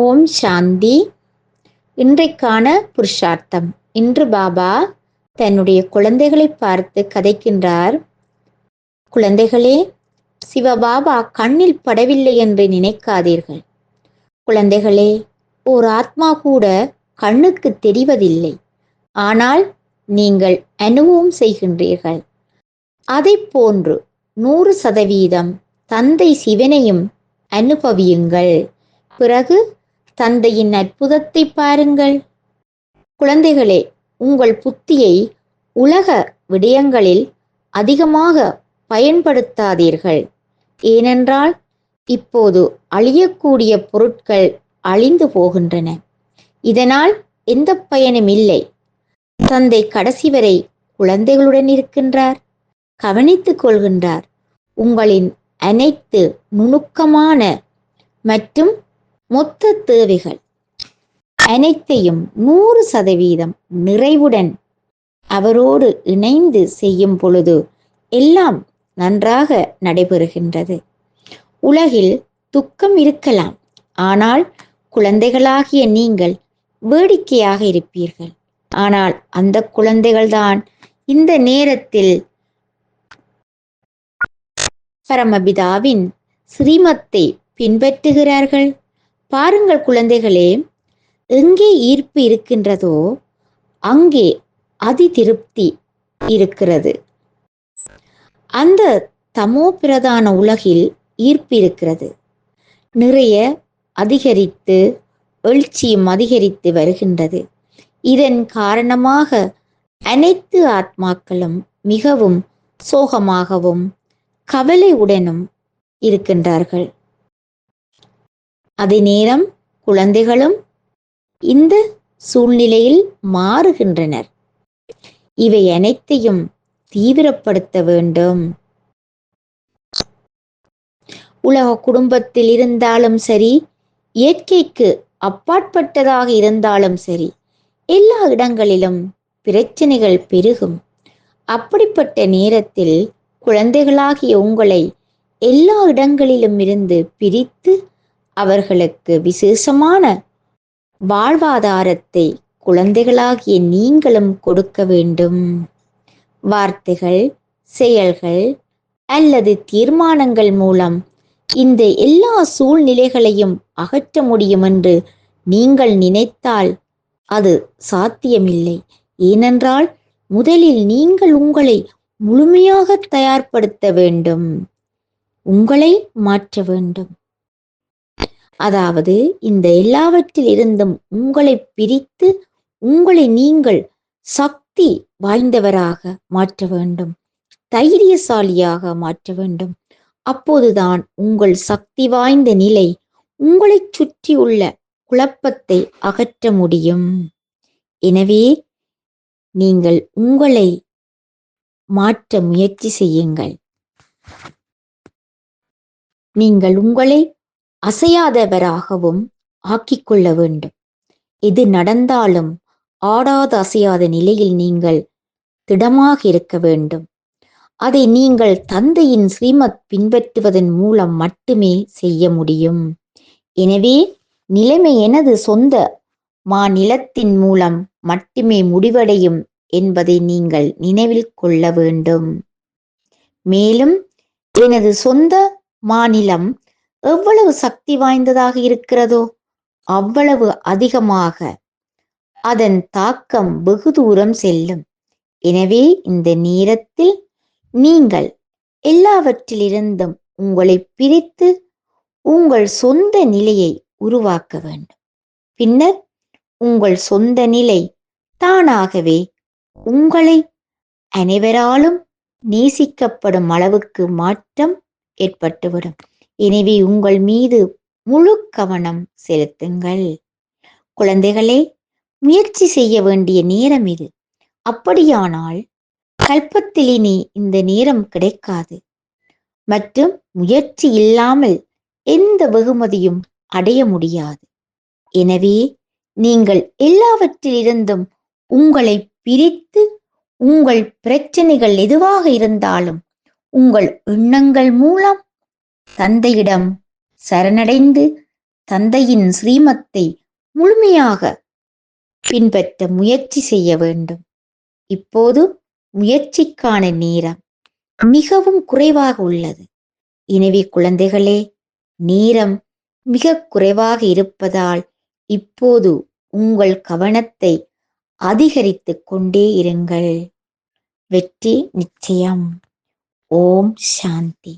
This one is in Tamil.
ஓம் சாந்தி. இன்றைக்கான புருஷார்த்தம். இன்று பாபா தன்னுடைய குழந்தைகளை பார்த்து கதைக்கின்றார். குழந்தைகளே சிவபாபா கண்ணில் படவில்லை என்று நினைக்காதீர்கள். குழந்தைகளே ஓர் ஆத்மா கூட கண்ணுக்கு தெரிவதில்லை. ஆனால் நீங்கள் அனுபவம் செய்கின்றீர்கள். அதை போன்று நூறு சதவீதம் தந்தை சிவனையும் அனுபவியுங்கள். பிறகு தந்தையின் அற்புதத்தை பாருங்கள். குழந்தைகளே உங்கள் புத்தியை உலக விடயங்களில் அதிகமாக பயன்படுத்தாதீர்கள். ஏனென்றால் இப்போது அழியக்கூடிய பொருட்கள் அழிந்து போகின்றன. இதனால் எந்த பயனும் இல்லை. தந்தை கடைசி வரை குழந்தைகளுடன் இருக்கின்றார். கவனித்துக் கொள்கின்றார். உங்களின் அனைத்து நுணுக்கமான மற்றும் மொத்த தேவைகள் அனைத்தையும் நூறு சதவீதம் நிறைவுடன் அவரோடு இணைந்து செய்யும் பொழுது எல்லாம் நன்றாக நடைபெறுகின்றது. உலகில் துக்கம் இருக்கலாம். ஆனால் குழந்தைகளாகிய நீங்கள் வேடிக்கையாக இருப்பீர்கள். ஆனால் அந்த குழந்தைகள்தான் இந்த நேரத்தில் பரமபிதாவின் ஸ்ரீமத்தை பின்பற்றுகிறார்கள். பாருங்கள் குழந்தைகளே எங்கே ஈர்ப்பு இருக்கின்றதோ அங்கே அதி திருப்தி இருக்கிறது. அந்த தமோ பிரதான உலகில் ஈர்ப்பு இருக்கிறது. நிறைய அதிகரித்து எழுச்சியும் அதிகரித்து வருகின்றது. இதன் காரணமாக அனைத்து ஆத்மாக்களும் மிகவும் சோகமாகவும் கவலையுடனும் இருக்கின்றார்கள். அதே நேரம் குழந்தைகளும் இந்த சூழ்நிலையில் மாறுகின்றனர். இவை அனைத்தையும் தீவிரப்படுத்த வேண்டும். உலக குடும்பத்தில் இருந்தாலும் சரி இயற்கைக்கு அப்பாற்பட்டதாக இருந்தாலும் சரி எல்லா இடங்களிலும் பிரச்சனைகள் பெருகும். அப்படிப்பட்ட நேரத்தில் குழந்தைகளாகிய உங்களை எல்லா இடங்களிலும் இருந்து பிரித்து அவர்களுக்கு விசேஷமான வாழ்வாதாரத்தை குழந்தைகளாகிய நீங்களும் கொடுக்க வேண்டும். வார்த்தைகள் செயல்கள் அல்லது தீர்மானங்கள் மூலம் இந்த எல்லா சூழ்நிலைகளையும் அகற்ற முடியும் என்று நீங்கள் நினைத்தால் அது சாத்தியமில்லை. ஏனென்றால் முதலில் நீங்கள் உங்களை முழுமையாக தயார்படுத்த வேண்டும். உங்களை மாற்ற வேண்டும். அதாவது இந்த எல்லாவற்றிலிருந்தும் உங்களை பிரித்து உங்களை நீங்கள் சக்தி வாய்ந்தவராக மாற்ற வேண்டும். தைரியசாலியாக மாற்ற வேண்டும். அப்போதுதான் உங்கள் சக்தி வாய்ந்த நிலை உங்களை சுற்றியுள்ள குழப்பத்தை அகற்ற முடியும். எனவே நீங்கள் உங்களை மாற்ற முயற்சி செய்யுங்கள். நீங்கள் உங்களை அசையாதவராகவும் ஆக்கிக்கொள்ள வேண்டும். எது நடந்தாலும் ஆடாத அசையாத நிலையில் நீங்கள் திடமாக இருக்க வேண்டும். அதை நீங்கள் தந்தையின் ஸ்ரீமத் பின்பற்றுவதன் மூலம் மட்டுமே செய்ய முடியும். எனவே நிலைமை எனது சொந்த மாநிலத்தின் மூலம் மட்டுமே முடிவடையும் என்பதை நீங்கள் நினைவில் கொள்ள வேண்டும். மேலும் எனது சொந்த மாநிலம் எவ்வளவு சக்தி வாய்ந்ததாக இருக்கிறதோ அவ்வளவு அதிகமாக அதன் தாக்கம் வெகு தூரம் செல்லும். எனவே இந்த நேரத்தில் நீங்கள் எல்லாவற்றிலிருந்தும் உங்களை பிரித்து உங்கள் சொந்த நிலையை உருவாக்க வேண்டும். பின்னர் உங்கள் சொந்த நிலை தானாகவே உங்களை அனைவராலும் நேசிக்கப்படும் அளவுக்கு மாற்றம் ஏற்பட்டுவிடும். எனவே உங்கள் மீது முழு கவனம் செலுத்துங்கள். குழந்தைகளே முயற்சி செய்ய வேண்டிய நேரம் இது. அப்படியானால் கல்பத்திலினி இந்த நேரம் கிடைக்காது. மற்றும் முயற்சி இல்லாமல் எந்த வெகுமதியும் அடைய முடியாது. எனவே நீங்கள் எல்லாவற்றிலிருந்தும் உங்களை பிரித்து உங்கள் பிரச்சனைகள் எதுவாக இருந்தாலும் உங்கள் எண்ணங்கள் மூலம் தந்தையிடம் சரணடைந்து தந்தையின் ஸ்ரீமத்தை முழுமையாக பின்பற்ற முயற்சி செய்ய வேண்டும். இப்போது முயற்சிக்கான நேரம் மிகவும் குறைவாக உள்ளது. எனவே குழந்தைகளே நேரம் மிக குறைவாக இருப்பதால் இப்போது உங்கள் கவனத்தை அதிகரித்துக் கொண்டே இருங்கள். வெற்றி நிச்சயம். ஓம் சாந்தி.